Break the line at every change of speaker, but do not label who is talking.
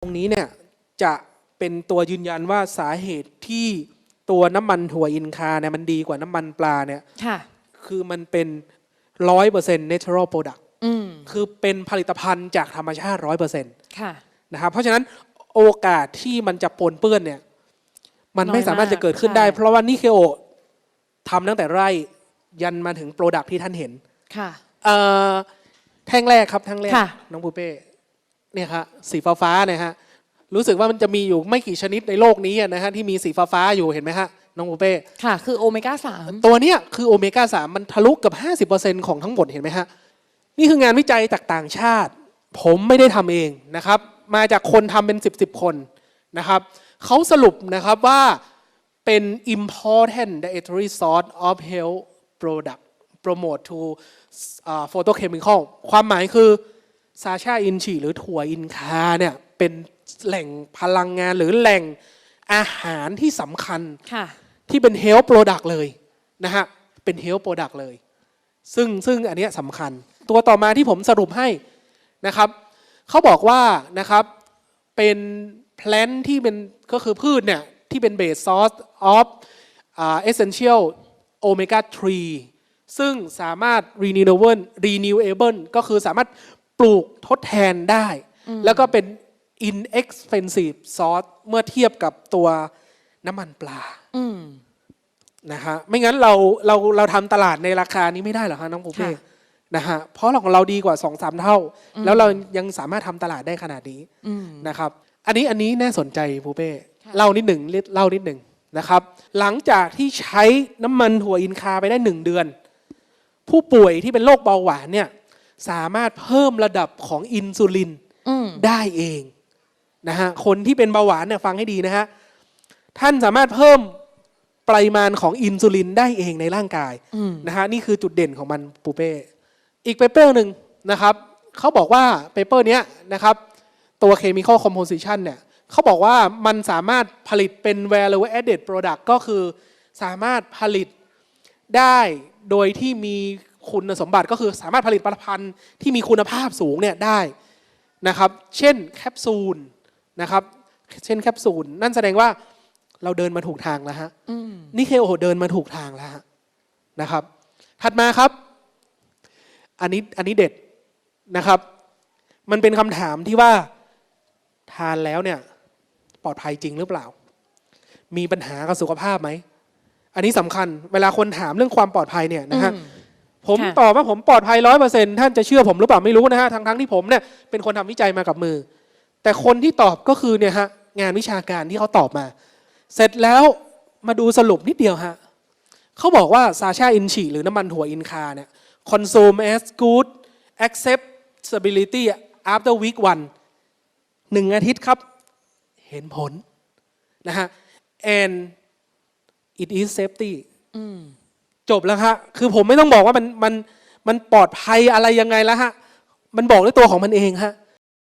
ตรงนี้เนี่ยจะเป็นตัวยืนยันว่าสาเหตุที่ตัวน้ำมันถั่วอินคาเนี่ยมันดีกว่าน้ำมันปลาเนี่ย
ค่ะ
คือมันเป็นร้อยเปอร์เซ็นต์ natural product
อืม
คือเป็นผลิตภัณฑ์จากธรรมชาติร้อยเปอร์เซ็นต์
ค่ะ
นะครับเพราะฉะนั้นโอกาสที่มันจะปนเปื้อนเนี่ย มันไม่
น้อยมาก
สามารถจะเกิดขึ้นได้
ใช่
เพราะว่านิเคโอทำตั้งแต่ไร่ยันมาถึงโปรดักที่ท่านเห็น
ค่ะ
เอ่อแท่งแรกครับแท่งแรก
ค่ะ
น้องปูเป้ เนี่ยครับสีฟ้าฟ้าๆเนี่ยฮะรู้สึกว่ามันจะมีอยู่ไม่กี่ชนิดในโลกนี้อะนะฮะที่มีสีฟ้าฟ้าๆอยู่เห็นไหมฮะน้องปูเป้
ค่ะ คือโอเมก้าสาม
ตัวเนี้ยคือโอเมก้าสามมันทะลุกับ50%ของทั้งหมดเห็นไหมฮะนี่คืองานวิจัยจากต่างชาติ ผมไม่ได้ทำเองนะครับ มาจากคนทำเป็น10บสคนนะครับเขาสรุปนะครับว่าเป็น important dietary source of health product promote to uh, photochemical ความหมายคือ ซาชาอินชีหรือถั่วอินคาเนี่ยเป็นแหล่งพลังงานหรือแหล่งอาหารที่สำคัญ
ค่ะ
ที่เป็น health product เลยนะฮะเป็น health product เลย ซึ่งซึ่งอันเนี้ยสำคัญ ตัวต่อมาที่ผมสรุปให้นะครับเขาบอกว่านะครับเป็น plant ที่เป็นก็คือพืชเนี่ยที่เป็น base source of uh, essential omega 3ซึ่งสามารถ renewable renewable ก็คือสามารถ ปลูกทดแทนได้ แล้วก็เป็น inexpensive source เมื่อเทียบกับตัวน้ำมันปลา
อืม
นะฮะไม่งั้นเราเราเราทำตลาดในราคานี้ไม่ได้หรอกฮะน้องปูเป้
ค่ะ
นะฮะเพราะของเราดีกว่าสองสามเท่า แล้วเรายังสามารถทำตลาดได้ขนาดนี้
อืม
นะครับ อันนี้อันนี้น่าสนใจปูเป้
ค่ะ
เล่านิดหนึ่งเล่านิดหนึ่งนะครับ หลังจากที่ใช้น้ำมันถั่วอินคาไปได้หนึ่งเดือน ผู้ป่วยที่เป็นโรคเบาหวานเนี่ย สามารถเพิ่มระดับของอินซูลิน
อืม
ได้เองนะฮะคนที่เป็นเบาหวานเนี่ยฟังให้ดีนะฮะท่านสามารถเพิ่มปริมาณของอินซูลินได้เองในร่างกาย
อืม
นะฮะนี่คือจุดเด่นของมันปูเป้อีกเปเปอร์หนึ่งนะครับเขาบอกว่าเปเปอร์เนี้ยนะครับตัว chemical composition เนี่ยเขาบอกว่ามันสามารถผลิตเป็น value added product ก็คือสามารถผลิตได้โดยที่มี คุณสมบัติก็คือสามารถผลิตผลิตภัณฑ์ที่มีคุณภาพสูงเนี่ยได้นะครับเช่นแคปซูลนะครับเช่นแคปซูลนั่นแสดงว่าเราเดินมาถูกทางแล้วฮะ
อืม
นี่เคโอเดินมาถูกทางแล้วฮะนะครับ ถัดมาครับ อันนี้อันนี้เด็ดนะครับ มันเป็นคำถามที่ว่าทานแล้วเนี่ย ปลอดภัยจริงหรือเปล่า มีปัญหากับสุขภาพไหม อันนี้สำคัญ เวลาคนถามเรื่องความปลอดภัยเนี่ยนะฮะ
อืม
ผม
ค่ะ
ตอบว่าผมปลอดภัยร้อยเปอร์เซ็นท่านจะเชื่อผมหรือเปล่าไม่รู้นะฮะทั้งทั้งๆที่ผมเนี่ยเป็นคนทำวิจัยมากับมือ แต่คนที่ตอบก็คือเนี่ยฮะงานวิชาการที่เขาตอบมา เสร็จแล้วมาดูสรุปนิดเดียวฮะเขาบอกว่าซาชาอินชีหรือน้ำมันถั่วอินคาเนี่ย consume as good acceptability after week one หนึ่งอาทิตย์ครับ เห็นผลนะฮะ and it is safety
อืม
จบแล้วฮะคือผมไม่ต้องบอกว่ามันมันมันปลอดภัยอะไรยังไงแล้วฮะ มันบอกด้วยตัวของมันเองฮะ